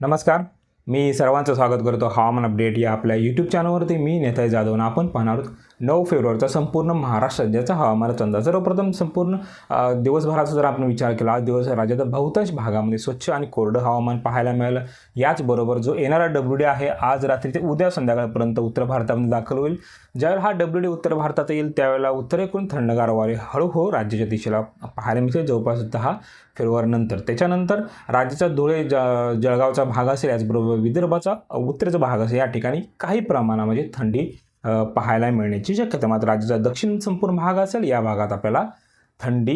नमस्कार मी सर्वांचं स्वागत करतो हवामान अपडेट या आपल्या यूट्यूब चॅनलवरती मी नेताय जाधव आपण पाहणार आहोत नऊ फेब्रुवारीचा संपूर्ण महाराष्ट्र राज्याचा हवामानाचा अंदाज सर्वप्रथम संपूर्ण दिवसभराचा जर आपण विचार केला आज दिवस राज्याच्या बहुतांश भागामध्ये स्वच्छ आणि कोरडं हवामान पाहायला मिळालं. याचबरोबर जो येणारा डब्ल्यू डी आहे आज रात्री ते उद्या संध्याकाळपर्यंत उत्तर भारतामध्ये दाखल होईल. ज्यावेळेला हा डब्ल्यू डी उत्तर भारतात येईल त्यावेळेला उत्तरेकडून थंडगार वारे हळूहळू राज्याच्या दिशेला पाहायला मिळते जवळपास दहा फेब्रुवारीनंतर. त्याच्यानंतर राज्याचा धुळे ज जळगावचा भाग असेल याचबरोबर विदर्भाचा उत्तरेचा भाग असेल या ठिकाणी काही प्रमाणामध्ये थंडी पाहायला मिळण्याची शक्यता. मात्र राज्याचा दक्षिण संपूर्ण भाग असेल या भागात आपल्याला थंडी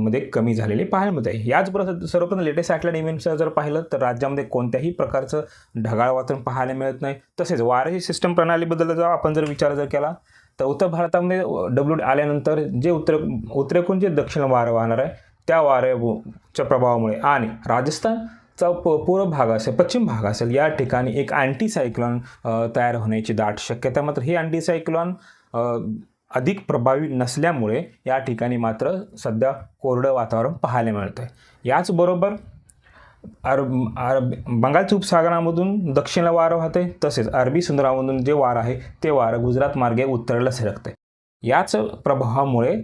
मध्ये कमी झालेली पाहायला मिळते. याचबरोबर सर्वप्रथम लेटेस्ट सॅटेलाइट इव्हेंटचं जर पाहिलं तर राज्यामध्ये कोणत्याही प्रकारचं ढगाळ वातावरण पाहायला मिळत नाही. तसेच वाऱ्याची सिस्टम प्रणालीबद्दल जर आपण जर विचार जर केला तर उत्तर भारतामध्ये डब्ल्यू आल्यानंतर जे उत्तर उत्तरेकडून जे दक्षिण वारं वाहणार आहे त्या वाऱ्याच्या प्रभावामुळे आणि राजस्थानचा प पूर्व भाग असेल पश्चिम भाग असेल या ठिकाणी एक अँटी सायक्लॉन तयार होण्याची दाट शक्यता आहे. मात्र हे अँटीसायक्लॉन अधिक प्रभावी नसल्यामुळे या ठिकाणी मात्र सध्या कोरडं वातावरण पाहायला मिळतं आहे याचबरोबर अरब अरब बंगालच्या उपसागरामधून दक्षिणला वारं वाहते तसेच अरबी समुद्रामधून जे वारं आहे ते वारं गुजरात मार्गे उत्तरेला सरकते याच प्रभावामुळे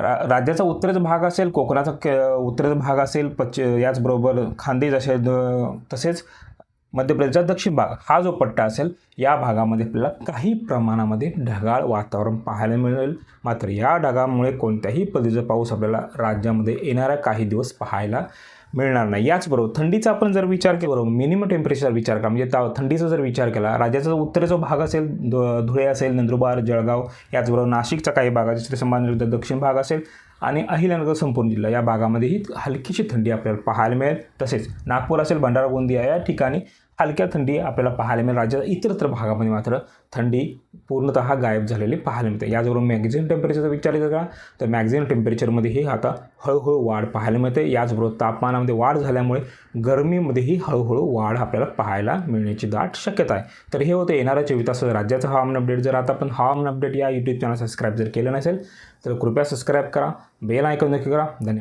रा राज्याचा उत्तरेचा भाग असेल कोकणाचा क उत्तरेचा भाग असेल पश्चि याचबरोबर खानदेश असेल द- तसेच मध्य प्रदेशचा दक्षिण भाग हा जो पट्टा असेल या भागामध्ये आपल्याला काही प्रमाणामध्ये ढगाळ वातावरण पाहायला मिळेल. मात्र या ढगामुळे कोणत्याही पद्धतीचा पाऊस आपल्याला राज्यामध्ये येणारा काही दिवस पाहायला मिळणार नाही. याचबरोबर थंडीचा आपण जर विचार केला बरोबर मिनिमम टेम्परेचर विचार केला म्हणजे थंडीचा जर विचार केला राज्याचा उत्तरेचा भाग असेल धुळे असेल नंदुरबार जळगाव याचबरोबर नाशिकचा काही भाग असेल संभाजीनगर दक्षिण भाग असेल आणि अहिल्यानगर संपूर्ण जिल्हा या भागामध्येही हलकीशी थंडी आपल्याला पाहायला मिळेल. तसेच नागपूर असेल भंडारा गोंदिया या ठिकाणी हलक्या थंडी आपल्याला पाहायला मिळेल. राज्याच्या इतरत्र भागामध्ये मात्र थंडी पूर्णतः गायब झालेली पाहायला मिळते. याचबरोबर मॅक्झिमम टेम्परेचरचा विचार केला तर मॅक्झिमम टेम्परेचरमध्येही आता हळूहळू वाढ पाहायला मिळते. याचबरोबर तापमानामध्ये वाढ झाल्यामुळे गरमीमध्येही हळूहळू वाढ आपल्याला पाहायला मिळण्याची दाट शक्यता आहे. तर हे होतं येणाऱ्या चोवीस तास राज्याचं हवामान अपडेट जर आता आपण हवामान अपडेट या यूट्यूब चॅनल सबस्क्राईब जर केलं नसेल तर कृपया सबस्क्राईब करा. बेल ऐकून नक्की करा. धन्यवाद.